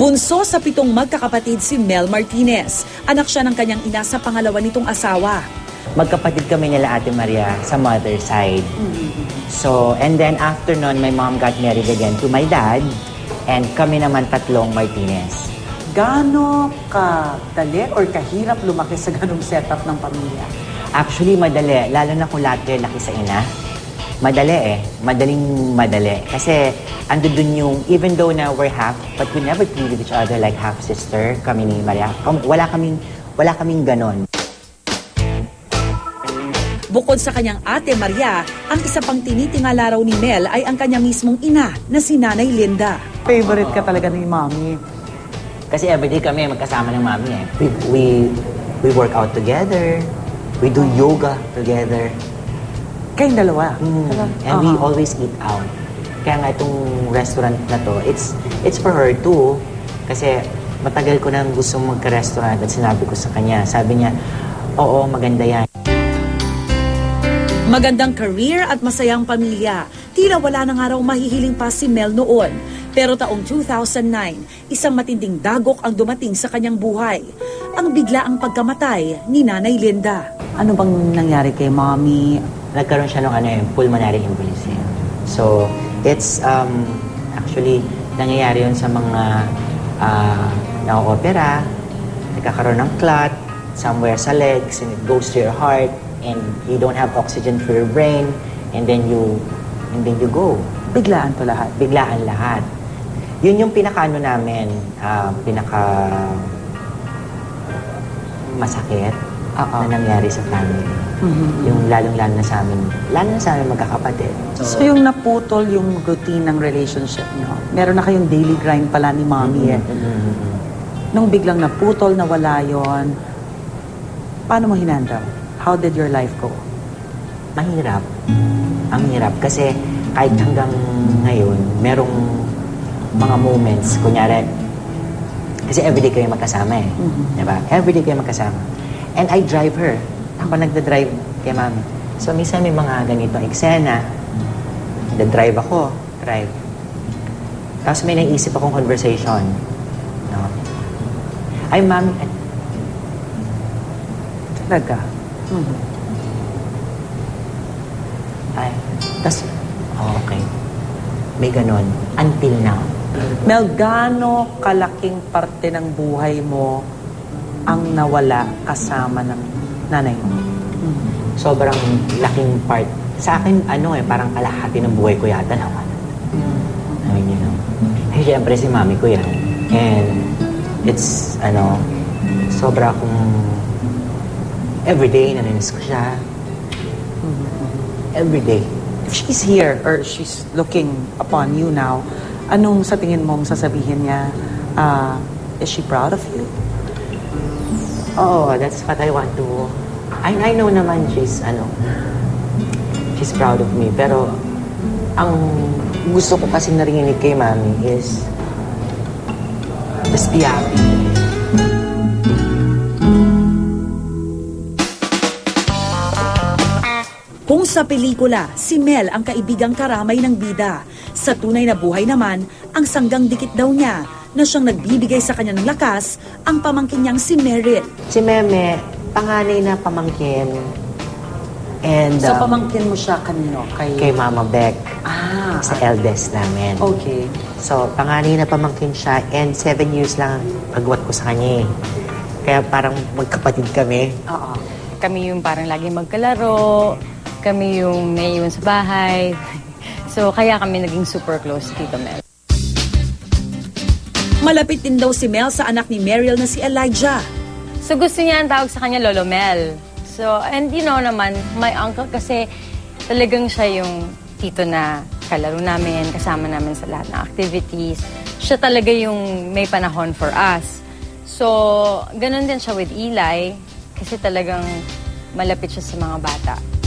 Bunso sa pitong magkakapatid si Mel Martinez. Anak siya ng kanyang ina sa pangalawa nitong asawa. Magkapatid kami nila Ate Maria sa mother side. So, and then after nun, my mom got married again to my dad. And kami naman tatlong Martinez. Gaano kadali or kahirap lumaki sa ganong setup ng pamilya? Actually, madali. Lalo na kung lahat kayo laki sa ina. Madali eh. Madaling madali. Kasi ando dun yung, even though na we're half, but we never treated each other like half-sister, kami ni Maria. Wala kaming, wala kaming ganon. Bukod sa kanyang ate Maria, ang isa pang tinitingala raw ni Mel ay ang kanya mismong ina na si Nanay Linda. Favorite ka talaga ni Mommy. Kasi everyday kami magkasama ng mami eh. We, we, we work out together. We do yoga together. Kayong dalawa. Mm. And we Aha. always eat out. Kaya nga itong restaurant na to, it's, it's for her too. Kasi matagal ko nang gusto magka-restaurant at sinabi ko sa kanya. Sabi niya, oo, maganda yan. Magandang career at masayang pamilya. Tila wala na nga raw mahihiling pa si Mel noon. Pero taong 2009, isang matinding dagok ang dumating sa kanyang buhay. Ang bigla ang pagkamatay ni Nanay Linda. Ano bang nangyari kay Mommy? Nagkaroon siya ng ano, yung pulmonary embolism. So, it's um, actually nangyayari yun sa mga uh, na-opera, nagkakaroon ng clot somewhere sa legs and it goes to your heart and you don't have oxygen for your brain and then you and then you go. Biglaan to lahat. Biglaan lahat. Yun yung pinaka-ano namin, ah, pinaka masakit Oo. na nangyari sa family. Yung lalong-lalo na sa amin, lalo na sa amin magkakapatid. So yung naputol yung routine ng relationship niyo, meron na kayong daily grind pala ni Mommy eh. Mm-mm. Nung biglang naputol, nawala yon, paano mo hinandle? How did your life go? Mahirap. Ang hirap kasi kahit hanggang ngayon, merong mga moments, kunyari, kasi everyday kayo magkasama eh. Diba? Everyday kayo magkasama. And I drive her. Ako nagda-drive kay mami. So, minsan may mga ganito eksena. Nagda-drive ako. Drive. Tapos may naisip akong conversation. No? Ay, mami, eh, Talaga? ay. Tapos, oh, okay. May ganon. Until now. Mel, gaano kalaking parte ng buhay mo ang nawala kasama ng nanay mo? sobrang laking part. Sa akin, ano eh, parang kalahati ng buhay ko yata naman. I mean, you know. Eh, syempre si mami ko yan. And it's, ano, sobra akong everyday naninis ko siya. Everyday. If she's here or she's looking upon you now, anong sa tingin mong sasabihin niya? Ah, is she proud of you? Oh, that's what I want to... I, I know naman she's, ano, she's proud of me. Pero, ang gusto ko kasi narinig kay mami is, just be happy. Kung sa pelikula, si Mel ang kaibigang karamay ng bida. Sa tunay na buhay naman, ang sanggang dikit daw niya na siyang nagbibigay sa kanya ng lakas ang pamangkin niyang si Meryl. Si Meme, panganay na pamangkin. And So, um, pamangkin mo siya kanino? Kay... kay Mama Beck, Ah, sa eldest namin. okay. So, panganay na pamangkin siya and seven years lang agwat ko sa kanya eh. Kaya parang magkapatid kami. Oo. Kami yung parang lagi magkalaro, kami yung naiiwan sa bahay. So, kaya kami naging super close, Tito Mel. Malapit din daw si Mel sa anak ni Meryl na si Elijah. So, gusto niya ang tawag sa kanya Lolo Mel. So, and you know naman, my uncle kasi talagang siya yung tito na kalaro namin, kasama namin sa lahat ng activities. Siya talaga yung may panahon for us. So, ganun din siya with Eli kasi talagang malapit siya sa mga bata.